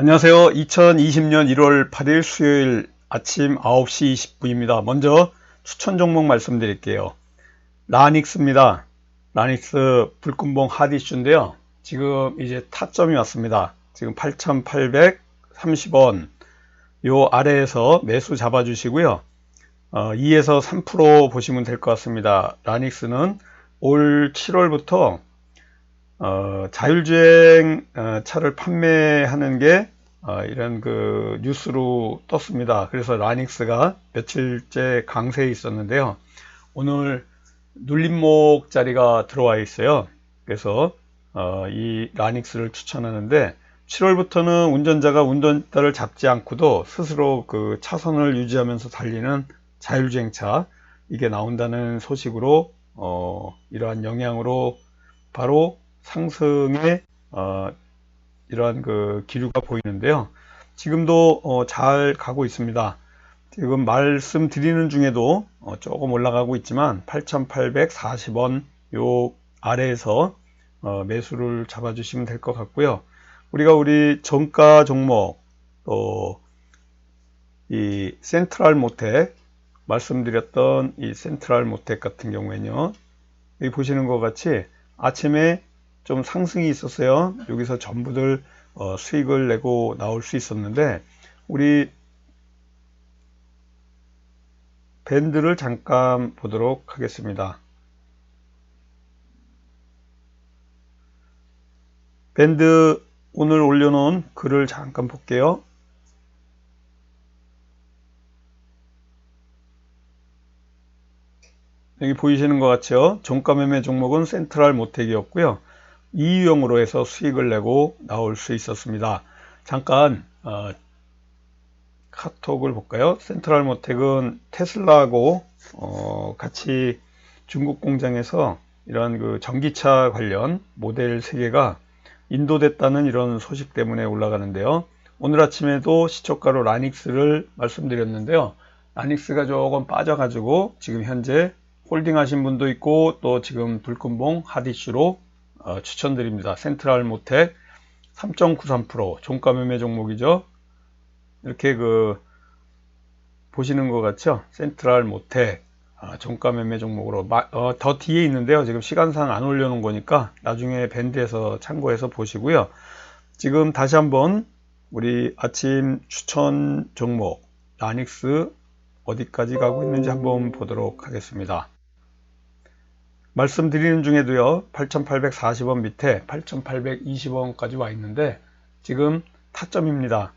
안녕하세요. 2020년 1월 8일 수요일 아침 9시 20분입니다. 먼저 추천 종목 말씀드릴게요. 라닉스입니다. 라닉스 불금봉 하디슈인데요. 지금 이제 타점이 왔습니다. 지금 8,830원 요 아래에서 매수 잡아주시고요. 어, 2에서 3% 보시면 될 것 같습니다. 라닉스는 올 7월부터 어, 자율주행 어, 차를 판매하는 게 어, 이런 그 뉴스로 떴습니다. 그래서 라닉스가 며칠째 강세에 있었는데요. 오늘 눌림목 자리가 들어와 있어요. 그래서 어, 이 라닉스를 추천하는데 7월부터는 운전자가 운전대를 잡지 않고도 스스로 그 차선을 유지하면서 달리는 자율주행차 이게 나온다는 소식으로 어, 이러한 영향으로 바로 상승의 어, 이러한 그 기류가 보이는데요. 지금도 어, 잘 가고 있습니다. 지금 말씀드리는 중에도 어, 조금 올라가고 있지만 8,840원 요 아래에서 어, 매수를 잡아주시면 될 것 같고요. 우리가 우리 정가 종목 또 이 센트럴 모텍 말씀드렸던 이 센트럴 모텍 같은 경우에는요. 여기 보시는 것 같이 아침에 좀 상승이 있었어요. 여기서 전부들 어, 수익을 내고 나올 수 있었는데 우리 밴드를 잠깐 보도록 하겠습니다. 밴드 오늘 올려놓은 글을 잠깐 볼게요. 여기 보이시는 것 같죠? 종가 매매 종목은 센트럴 모텍이었고요. 이 유형으로 해서 수익을 내고 나올 수 있었습니다. 잠깐 어, 카톡을 볼까요? 센트럴 모텍은 테슬라하고 어, 같이 중국 공장에서 이런 그 전기차 관련 모델 3개가 인도됐다는 이런 소식 때문에 올라가는데요. 오늘 아침에도 시초가로 라닉스를 말씀드렸는데요. 라닉스가 조금 빠져가지고 지금 현재 홀딩 하신 분도 있고 또 지금 불금봉 하디슈로 어, 추천드립니다. 센트럴 모텍 3.93% 종가 매매 종목이죠. 이렇게 그 보시는 것 같죠? 센트럴 모텍 아, 종가 매매 종목으로 마, 어, 더 뒤에 있는데요. 지금 시간상 안 올려놓은 거니까 나중에 밴드에서 참고해서 보시고요. 지금 다시 한번 우리 아침 추천 종목 라닉스 어디까지 가고 있는지 한번 보도록 하겠습니다. 말씀드리는 중에도요 8840원 밑에 8820원까지 와 있는데 지금 타점입니다.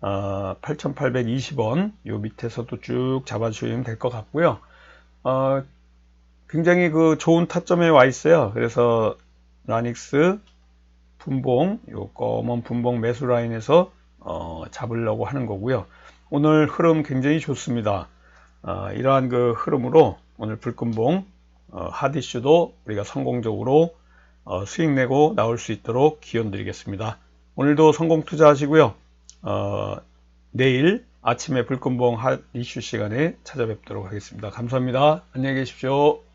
어, 8820원 요 밑에서도 쭉 잡아 주시면 될 것 같고요. 어, 굉장히 그 좋은 타점에 와 있어요. 그래서 라닉스 분봉 요 검은 분봉 매수 라인에서 어, 잡으려고 하는 거고요. 오늘 흐름 굉장히 좋습니다. 어, 이러한 그 흐름으로 오늘 불금봉 어, 하디슈도 우리가 성공적으로 어, 수익 내고 나올 수 있도록 기원 드리겠습니다. 오늘도 성공 투자하시고요. 어, 내일 아침에 불금봉 하디슈 시간에 찾아뵙도록 하겠습니다. 감사합니다. 안녕히 계십시오.